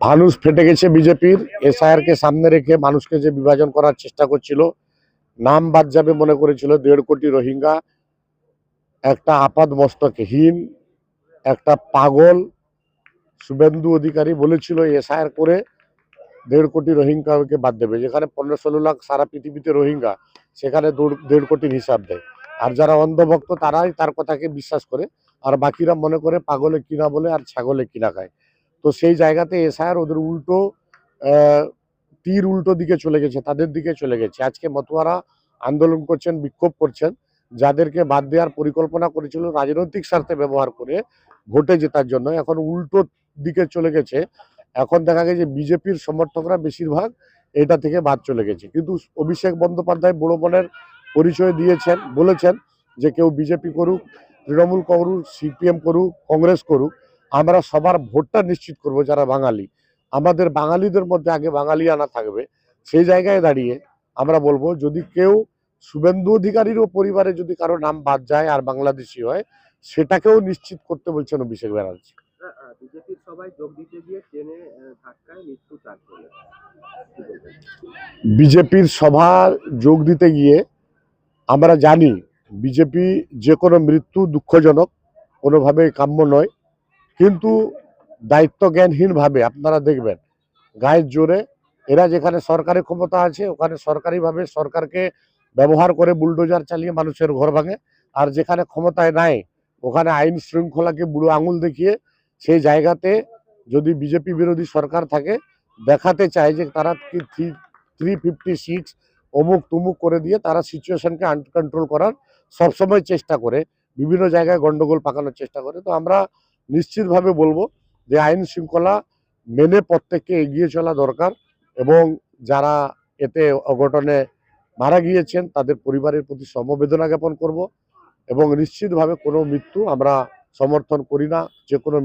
ফানুস ফেটে গেছে বিজেপির। এসআইআর কে সামনে রেখে মানুষকে যে বিভাজন করার চেষ্টা করছিল, নাম বাদ যাবে মনে করেছিল দেড় কোটি রোহিঙ্গা, একটা আপাদ মস্তকহীন, একটা পাগল, শুভেন্দু অধিকারী বলেছিল এসআইআর করে দেড় কোটি রোহিঙ্গাকে বাদ দেবে। যেখানে পনেরো ষোলো লাখ সারা পৃথিবীতে রোহিঙ্গা, সেখানে দেড় কোটির হিসাব দেয়। আর যারা অন্ধভক্ত, তারাই তার কথাকে বিশ্বাস করে। আর বাকিরা মনে করে পাগলে কিনা বলে আর ছাগলে কিনা খায়। তো সেই জায়গাতে এসআইআর ওদের উল্টো তীর উল্টো দিকে চলে গেছে, তাদের দিকে চলে গেছে। আজকে মতুয়ারা আন্দোলন করছেন, বিক্ষোভ করছেন, যাদেরকে বাদ দেওয়ার পরিকল্পনা করেছিল রাজনৈতিক স্বার্থে ব্যবহার করে ভোটে জেতার জন্য, এখন উল্টো দিকে চলে গেছে। এখন দেখা গেছে বিজেপির সমর্থকরা বেশিরভাগ এটা থেকে বাদ চলে গেছে। কিন্তু অভিষেক বন্দ্যোপাধ্যায় বড় বোনের পরিচয় দিয়েছেন, বলেছেন যে কেউ বিজেপি করুক, তৃণমূল করুক সিপিএম করুক, কংগ্রেস করুক আমরা সবার ভোটটা নিশ্চিত করব যারা বাঙালি। আমাদের বাঙালিদের মধ্যে আগে বাঙালি আনা থাকবে। সেই জায়গায় দাঁড়িয়ে আমরা বলব যদি কেউ শুভেন্দু অধিকারীরও পরিবারে যদি কারও নাম বাদ যায় আর বাংলাদেশি হয় সেটাকেও নিশ্চিত করতে বলছেন অভিষেক ব্যানার্জি। বিজেপির সবাই যোগ দিতে গিয়ে ট্রেনে ধাক্কায় মৃত্যু? বিজেপির সভা যোগ দিতে গিয়ে আমরা জানি বিজেপি যে কোনো মৃত্যু দুঃখজনক কোনোভাবেই কাম্য নয়। কিন্তু দায়িত্ব জ্ঞানহীনভাবে আপনারা দেখবেন, গায়ের জোরে এরা যেখানে সরকারি ক্ষমতা আছে ওখানে সরকারিভাবে সরকারকে ব্যবহার করে বুলডোজার চালিয়ে মানুষের ঘর ভাঙে। আর যেখানে ক্ষমতায় নাই, ওখানে আইন শৃঙ্খলাকে বুড়ো আঙুল দেখিয়ে সেই জায়গাতে যদি বিজেপি বিরোধী সরকার থাকে, দেখাতে চায় যে তারা কি থ্রি ফিফটি সিক্স অমুক তুমুক করে দিয়ে তারা সিচুয়েশনকে কন্ট্রোল করার সবসময় চেষ্টা করে, বিভিন্ন জায়গায় গন্ডগোল পাকানোর চেষ্টা করে। তো আমরা নিশ্চিতভাবে বলব যে আইন শৃঙ্খলা মেনে প্রত্যেককে এগিয়ে চলা দরকার এবং যারা এতে অঘটনে মারা গিয়েছেন, তাদের পরিবারের প্রতি সমবেদনা জ্ঞাপন করব এবং নিশ্চিতভাবে কোনো মৃত্যু আমরা সমর্থন করি না, যে কোনো